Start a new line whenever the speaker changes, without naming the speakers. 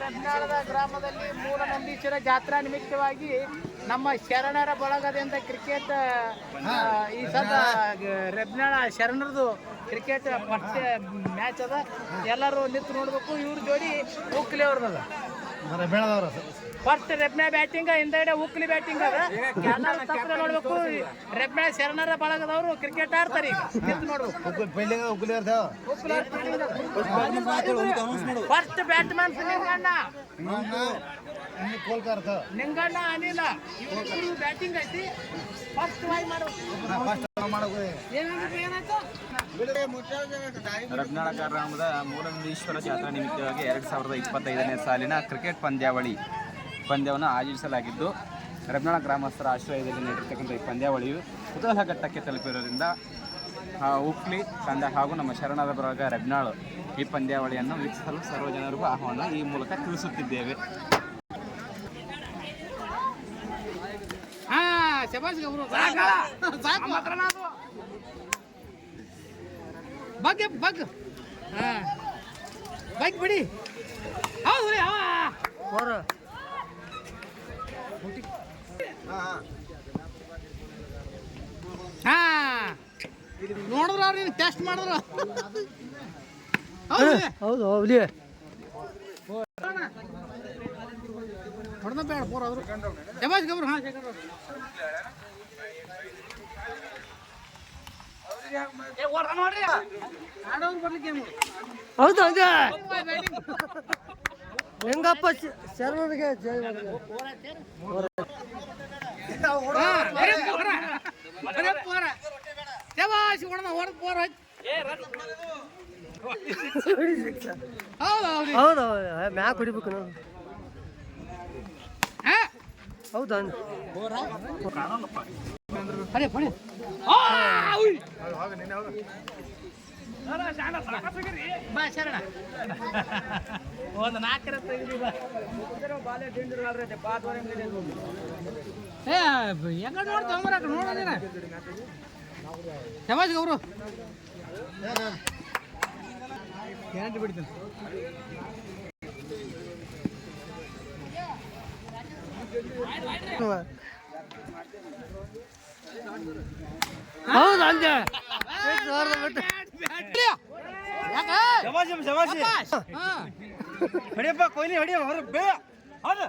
ಕರ್ನಾಟಕದ ಗ್ರಾಮದಲ್ಲಿ ಮೂಲನಂದೀಶ್ವರ ಜಾತ್ರಾ ನಿಮಿತ್ತವಾಗಿ ನಮ್ಮ ಶರಣರ ಬಳಗದಿಂದ ಕ್ರಿಕೆಟ್ ಈ ಸದ ರೆಬ್ನಾಳ ಶರಣರದು ಕ್ರಿಕೆಟ್ ಫಸ್ಟ್ ಮ್ಯಾಚ್ ಅದ. ಎಲ್ಲರೂ ನಿಂತು ನೋಡ್ಬೇಕು. ಇವ್ರ ಜೋಡಿ ಅವ್ರದಲ್ಲ.
ಬೆಳದವ್ರ
ಫಸ್ಟ್ ರೆಪ್ನ ಬ್ಯಾಟಿಂಗ್ ಹಿಂದಗಡೆ ಉಕ್ಲಿ ಬ್ಯಾಟಿಂಗ್ ಅದ. ತಪ್ಪದೆ ನೋಡ್ಬೇಕು. ರೆಪ್ನ ಶರಣರ ಬಳಗದವರು ಕ್ರಿಕೆಟ್ ಆಡ್ತಾರೆ ಈಗ. ನಿಂತು ನೋಡ್ಬೇಕು. First Batman Ninganna. ನಿಂಗಣ್ಣ ಅನಿಲ. ಬ್ಯಾಟಿಂಗ್ ಐತಿ. ಫಸ್ಟ್ ವಾಯ್ ಮಾಡು.
ಫಸ್ಟ್ ಮಾಡೋದು
ಏನಾದ್ರು ಏನಾಯ್ತು
ರತ್ನಾಳಕ ಗ್ರಾಮದ ಮೂಲನಂದೀಶ್ವರ ಜಾತ್ರಾ ನಿಮಿತ್ತವಾಗಿ ಎರಡು ಸಾವಿರದ ಇಪ್ಪತ್ತೈದನೇ ಸಾಲಿನ ಕ್ರಿಕೆಟ್ ಪಂದ್ಯಾವಳಿ ಪಂದ್ಯವನ್ನು ಆಯೋಜಿಸಲಾಗಿದ್ದು ರತ್ನಾಳ ಗ್ರಾಮಸ್ಥರ ಆಶ್ರಯದಲ್ಲಿ ನಡೆಯತಕ್ಕಂಥ ಈ ಪಂದ್ಯಾವಳಿಯು ಕುತೂಹಲ ಘಟ್ಟಕ್ಕೆ ತಲುಪಿರೋದ್ರಿಂದ ಉಕ್ಲಿ ತಂಡ ಹಾಗೂ ನಮ್ಮ ಶರಣರ ಬರಗ ರಬ್ನಾಳ್ ಈ ಪಂದ್ಯಾವಳಿಯನ್ನು ವೀಕ್ಷಿಸಲು ಸರ್ವ ಜನರಿಗೂ ಆಹ್ವಾನ ಈ ಮೂಲಕ ತಿಳಿಸುತ್ತಿದ್ದೇವೆ.
ಶಬಾಷ್ ಗಬ್ರು ಸಾಕು. ಬಗ್ ಬಗ್. ಹಾ. ಬಗ್ ಬಿಡಿ. ಹೌದು ರೀ ಹಾ. ನೋಡಿದ್ರ ಅವ್ರು ಟೆಸ್ಟ್ ಮಾಡಿದ್ರು. ಹೌದು ಹೌದು ಹೊಡೆದ ಬೇಡ ಪೋರ್ ಆದ್ರು ಜಮಾಜ್ ಗಬ್ರು ಹಾ?
ಹೌದು ಹೌದು. ಹೆಂಗಪ್ಪ ಶರಣರಿಗೆ ಜೈ
ಹಾ, ಬರೀ ಪೋರ. ಬರೀ ಪೋರ. ಶಬಾಷ್ ಹೊಡೆದ ಹೊಡೆದ ಪೋರ್ ಹಚ್ಚಿ. ಹೌದು ಹೌದು
ಹೌದು ಮ್ಯಾಕ್ ಹೊಡಿಬೇಕು ನಾವು ಹೌದಾ?
ಆ ಉಯ್. ಬಾ ಶರಣ. ಒಂದು ನಾಲ್ಕರ ಏ ಹೆಂಗ ನೋಡ್ತ ಅಂಬರಕ ನೋಡೋದಿನ ಸಮಾಜ ಗೌರು. ಗ್ಯಾರಂಟಿ ಬಿಡ್ತೀನಿ.
ಹೌದು ಅಂದೆ.
ಹೊಡಿಯಪ್ಪ ಕೊಯ್ಲಿ ಹೊಡಿಯ ಹೊರ ಬೇ. ಹೌದು.